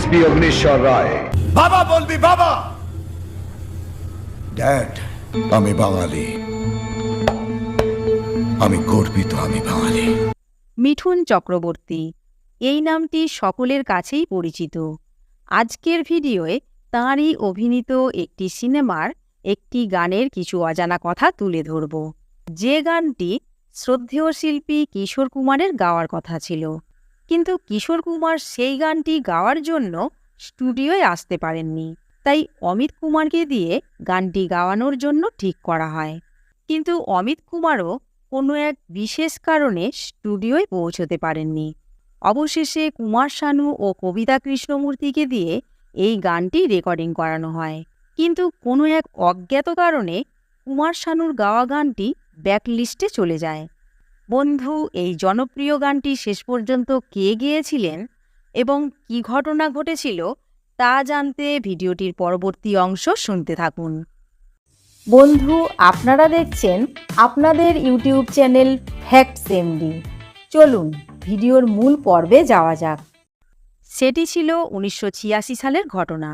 অগ্নিশ্বর রায়। বাবা বলবি বাবা। ড্যাড আমি বাঙালি। আমি গর্বিত আমি বাঙালি। মিঠুন চক্রবর্তী এই নামটি সকলের কাছেই পরিচিত। আজকের ভিডিওয়ে তাঁরই অভিনীত একটি সিনেমার একটি গানের কিছু অজানা কথা তুলে ধরব। যে গানটি শ্রদ্ধেয় শিল্পী কিশোর কুমারের গাওয়ার কথা ছিল। কিন্তু কিশোর কুমার সেই গানটি গাওয়ার জন্য স্টুডিওয় আসতে পারেননি। তাই অমিত কুমারকে দিয়ে গানটি গাওয়ানোর জন্য ঠিক করা হয়। কিন্তু অমিত কুমারও কোনো এক বিশেষ কারণে স্টুডিওয় পৌঁছতে পারেননি। অবশেষে কুমার শানু ও কবিতা কৃষ্ণমূর্তিকে দিয়ে এই গানটি রেকর্ডিং করানো হয়। কিন্তু কোনো এক অজ্ঞাত কারণে কুমার শানুর গাওয়া গানটি ব্যাকলিস্টে চলে যায়। বন্ধু, এই জনপ্রিয় গানটি শেষ পর্যন্ত কে গেয়েছিলেন এবং কী ঘটনা ঘটেছিল তা জানতে ভিডিওটির পরবর্তী অংশ শুনতে থাকুন। বন্ধু, আপনারা দেখছেন আপনাদের ইউটিউব চ্যানেল ফ্যাক্টস এমডি চলুন, ভিডিওর মূল পর্বে যাওয়া যাক। সেটি ছিল উনিশশো ছিয়াশি সালের ঘটনা।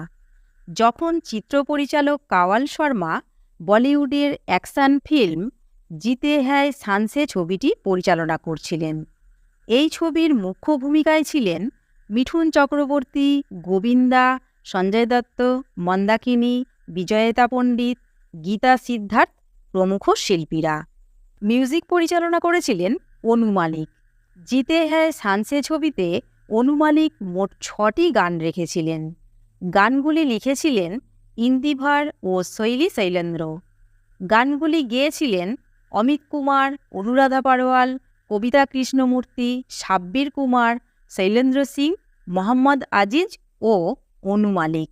যখন চিত্র পরিচালক কাওয়াল শর্মা বলিউডের অ্যাকশন ফিল্ম জিতে হ্যায় সানসে ছবিটি পরিচালনা করছিলেন। এই ছবির মুখ্য ভূমিকায় ছিলেন মিঠুন চক্রবর্তী, গোবিন্দা, সঞ্জয় দত্ত, মন্দাকিনী, বিজয়তা পণ্ডিত, গীতা সিদ্ধার্থ প্রমুখ শিল্পীরা। মিউজিক পরিচালনা করেছিলেন অনু মালিক। জিতে হ্যায় সানসে ছবিতে অনু মালিক মোট ছটি গান রেখেছিলেন। গানগুলি লিখেছিলেন ইন্দিভার ও শৈলী শৈলেন্দ্র। গানগুলি গেয়েছিলেন অমিত কুমার, অনুরাধা পারোয়াল কবিতা কৃষ্ণমূর্তি, সাব্বির কুমার, শৈলেন্দ্র সিং, মোহাম্মদ আজিজ ও অনু মালিক।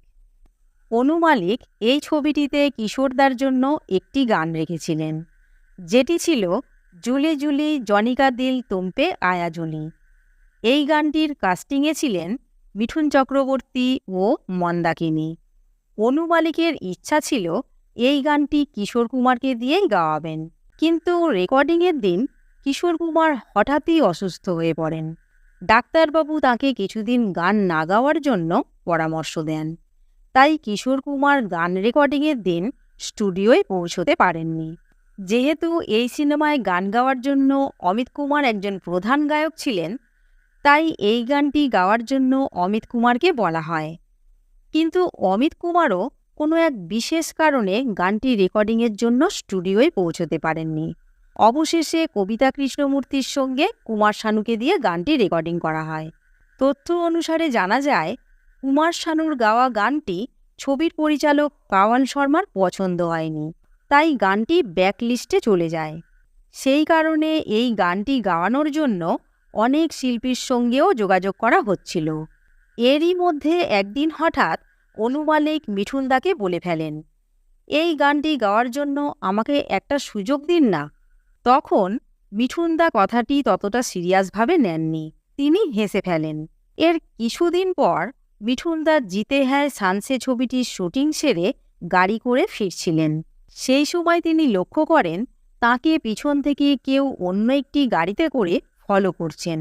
অনু মালিক এই ছবিটিতে কিশোরদার জন্য একটি গান রেখেছিলেন। যেটি ছিল জুলি জুলি জনিকা দিল তুমপে আয়া জুলি। এই গানটির কাস্টিংয়ে ছিলেন মিঠুন চক্রবর্তী ও মন্দাকিনী। অনু মালিকের ইচ্ছা ছিল এই গানটি কিশোর কুমারকে দিয়েই গাওয়াবেন। কিন্তু রেকর্ডিংয়ের দিন কিশোর কুমার হঠাৎই অসুস্থ হয়ে পড়েন। ডাক্তারবাবু তাকে কিছুদিন গান না গাওয়ার জন্য পরামর্শ দেন। তাই কিশোর কুমার গান রেকর্ডিংয়ের দিন স্টুডিওয় পৌঁছতে পারেননি। যেহেতু এই সিনেমায় গান গাওয়ার জন্য অমিত কুমার একজন প্রধান গায়ক ছিলেন, তাই এই গানটি গাওয়ার জন্য অমিত কুমারকে বলা হয়। কিন্তু অমিত কুমারও কোনো এক বিশেষ কারণে গানটি রেকর্ডিংয়ের জন্য স্টুডিওয় পৌঁছতে পারেননি। অবশেষে কবিতা কৃষ্ণমূর্তির সঙ্গে কুমার শানুকে দিয়ে গানটি রেকর্ডিং করা হয়। তথ্য অনুসারে জানা যায়, কুমার শানুর গাওয়া গানটি ছবির পরিচালক কাওয়াল শর্মার পছন্দ হয়নি, তাই গানটি ব্যাকলিস্টে চলে যায়। সেই কারণে এই গানটি গাওয়ানোর জন্য অনেক শিল্পীর সঙ্গেও যোগাযোগ করা হচ্ছিল। এরই মধ্যে একদিন হঠাৎ অনু মালিক মিঠুনদাকে বলে ফেলেন, এই গানটি গাওয়ার জন্য আমাকে একটা সুযোগ দিন না। তখন মিঠুনদা কথাটি ততটা সিরিয়াসভাবে নেননি, তিনি হেসে ফেলেন, এর কিছুদিন পর মিঠুনদা জিতে হ্যায় সানসে ছবিটির শুটিং সেরে গাড়ি করে ফিরছিলেন। সেই সময় তিনি লক্ষ্য করেন তাকে পিছন থেকে কেউ অন্য একটি গাড়িতে করে ফলো করছেন।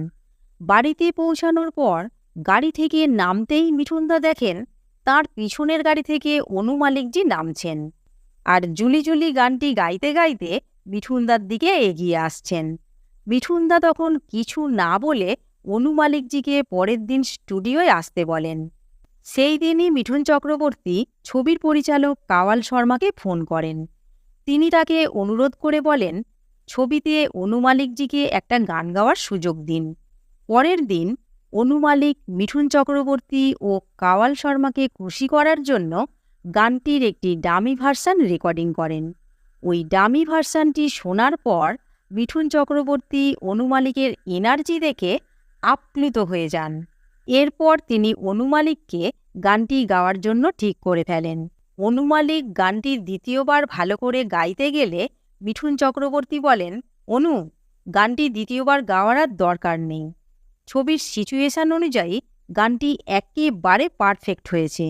বাড়িতে পৌঁছানোর পর গাড়ি থেকে নামতেই মিঠুনদা দেখেন তার পিছনের গাড়ি থেকে অনু মালিকজি নামছেন আর জুলি জুলি গানটি গাইতে গাইতে মিঠুনদার দিকে এগিয়ে আসছেন। মিঠুনদা তখন কিছু না বলে অনু মালিকজিকে পরের দিন স্টুডিওয় আসতে বলেন। সেই দিনই মিঠুন চক্রবর্তী ছবির পরিচালক কাওয়াল শর্মাকে ফোন করেন। তিনি তাকে অনুরোধ করে বলেন, ছবিতে অনু মালিকজিকে একটা গান গাওয়ার সুযোগ দিন। পরের দিন অনু মালিক মিঠুন চক্রবর্তী ও কাওয়াল শর্মাকে খুশি করার জন্য গানটির একটি ডামি ভার্সান রেকর্ডিং করেন। ওই ডামি ভার্সানটি শোনার পর মিঠুন চক্রবর্তী অনু মালিকের এনার্জি দেখে আপ্লুত হয়ে যান। এরপর তিনি অনু মালিককে গানটি গাওয়ার জন্য ঠিক করে ফেলেন। অনু মালিক গানটি দ্বিতীয়বার ভালো করে গাইতে গেলে মিঠুন চক্রবর্তী বলেন, অনু, গানটি দ্বিতীয়বার গাওয়ার আর দরকার নেই। ছবির সিচুয়েশন অনুযায়ী গানটি একেবারে পারফেক্ট হয়েছে।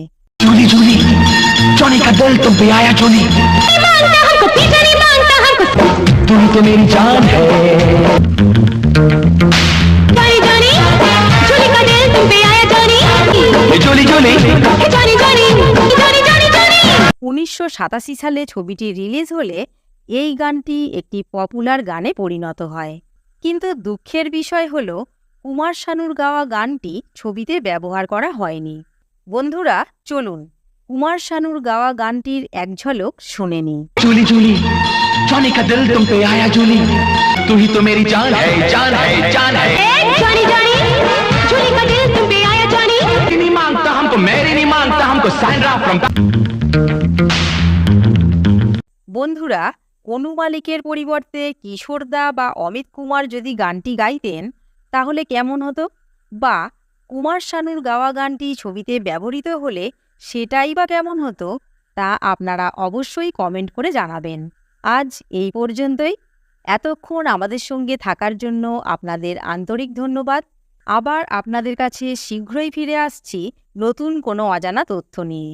উনিশশো সাতাশি সালে ছবিটি রিলিজ হলে এই গানটি একটি পপুলার গানে পরিণত হয়। কিন্তু দুঃখের বিষয় হলো কুমার শানুর গাওয়া গানটি ছবিতে ব্যবহার করা হয়নি বন্ধুরা চলুন কুমার শানুর গাওয়া গানটির এক ঝলক শুনে নিই Julie, Julie. Johnny का दिल तुम पे आया Julie. तू ही तो मेरी जान है जान है जान है मेरी नहीं मांगता हमको मेरी नहीं मांगता हमको सैंड्रा फ्रॉम বন্ধুরা কনু মালিকের পরিবর্তে কিশোরদা বা অমিত কুমার যদি গানটি গাইতেন তাহলে কেমন হতো? বা কুমার শানুর গাওয়া গানটি ছবিতে ব্যবহৃত হলে সেটাই বা কেমন হতো? তা আপনারা অবশ্যই কমেন্ট করে জানাবেন। আজ এই পর্যন্তই। এতক্ষণ আমাদের সঙ্গে থাকার জন্য আপনাদের আন্তরিক ধন্যবাদ। আবার আপনাদের কাছে শীঘ্রই ফিরে আসছি নতুন কোনো অজানা তথ্য নিয়ে।